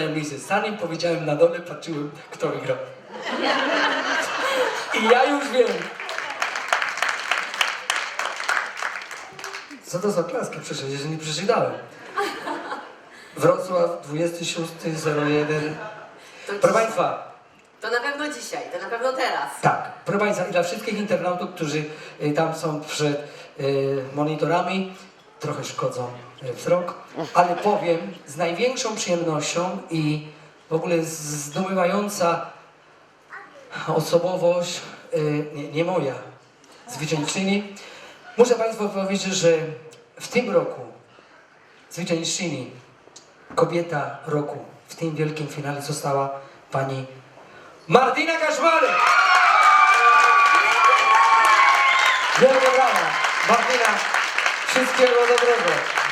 miejsce. Zanim powiedziałem na dole, patrzyłem, kto wygrał. I ja już wiem. Co to za klaski przecież, że nie przeczytałem. Wrocław 26.01. To, Proszę Państwa, to na pewno dzisiaj, to na pewno teraz. tak, proszę Państwa i dla wszystkich internautów, którzy y, tam są przed y, monitorami, trochę szkodzą y, wzrok, ale powiem z największą przyjemnością i w ogóle zdumiewająca osobowość, y, nie, nie moja, zwyciężczyni. Muszę Państwu powiedzieć, że w tym roku zwyciężczyni, kobieta roku w tym wielkim finale została pani Martyna Kaszmarek! Wielkie brawa! Martyna, wszystkiego dobrego!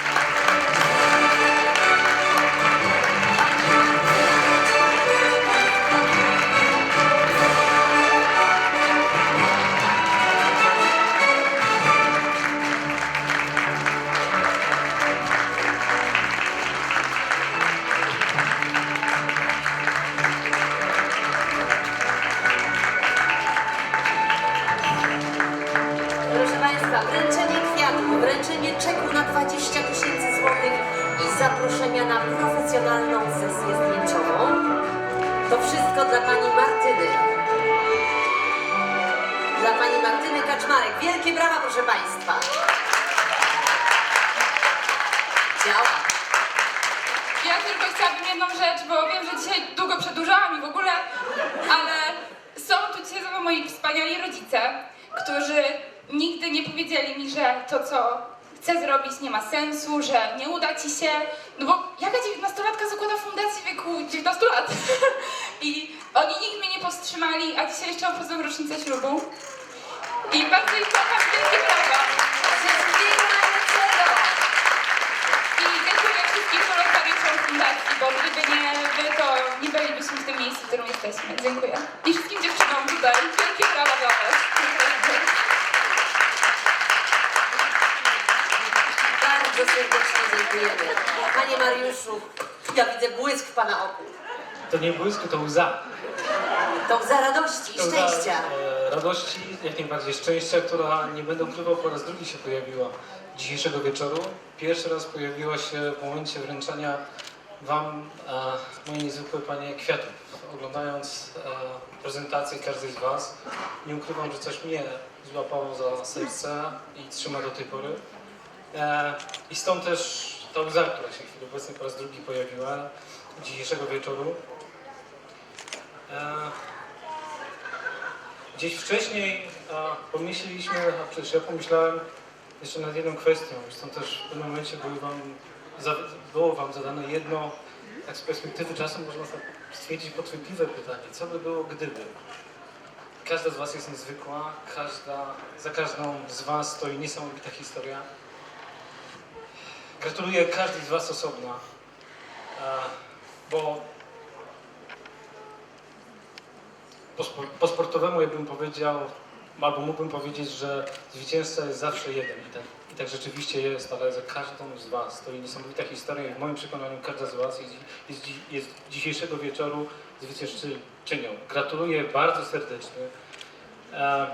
Wręczenie czeku na 20 tysięcy złotych i zaproszenia na profesjonalną sesję zdjęciową. To wszystko dla Pani Martyny. Dla Pani Martyny Kaczmarek. Wielkie brawa, proszę Państwa. Działa. Ja tylko chciałabym jedną rzecz, bo wiem, że dzisiaj długo przedłużałam i w ogóle, ale są tu dzisiaj ze mną moi wspaniali rodzice, którzy nigdy nie powiedzieli mi, że to, co chcę zrobić, nie ma sensu, że nie uda ci się. No bo jaka dziewiętnastolatka zakłada fundację w wieku 19 lat? I oni nigdy mnie nie powstrzymali, a dzisiaj jeszcze obchodzą rocznicę ślubu. I bardzo ich kocham, wielkie brawa. I dziękuję wszystkim wolontariuszom fundacji, bo gdyby nie wy, to nie bylibyśmy w tym miejscu, w którym jesteśmy. Dziękuję. I wszystkim dziewczynom tutaj. Wielkie brawa dla was. Serdecznie dziękujemy. Panie Mariuszu, ja widzę błysk w Pana oku. To nie błysk, to łza. To łza radości i To łza, szczęścia. e, radości, jak najbardziej szczęścia, która nie będę ukrywał, po raz drugi się pojawiła dzisiejszego wieczoru. Pierwszy raz pojawiła się w momencie wręczania Wam, e, moje niezwykłe Panie, kwiatów. Oglądając e, prezentację każdej z Was, nie ukrywam, że coś mnie złapało za serce i trzyma do tej pory. E, I stąd też ta łza, która się w chwili obecnej po raz drugi pojawiła dzisiejszego wieczoru. E, Gdzieś wcześniej pomyśleliśmy, a przecież ja pomyślałem jeszcze nad jedną kwestią. Stąd też w pewnym momencie było wam, było wam zadane jedno, tak z perspektywy czasu można stwierdzić podchwytliwe pytanie. Co by było gdyby? Każda z was jest niezwykła, każda, za każdą z was stoi niesamowita historia. Gratuluję każdej z was osobna, a, bo po, spo- po sportowemu ja bym powiedział, albo mógłbym powiedzieć, że zwycięzca jest zawsze jeden i tak, i tak rzeczywiście jest, ale za każdą z Was stoi niesamowita historia w moim przekonaniu każda z Was jest, jest, jest dzisiejszego wieczoru zwyciężczynią. Gratuluję bardzo serdecznie. E,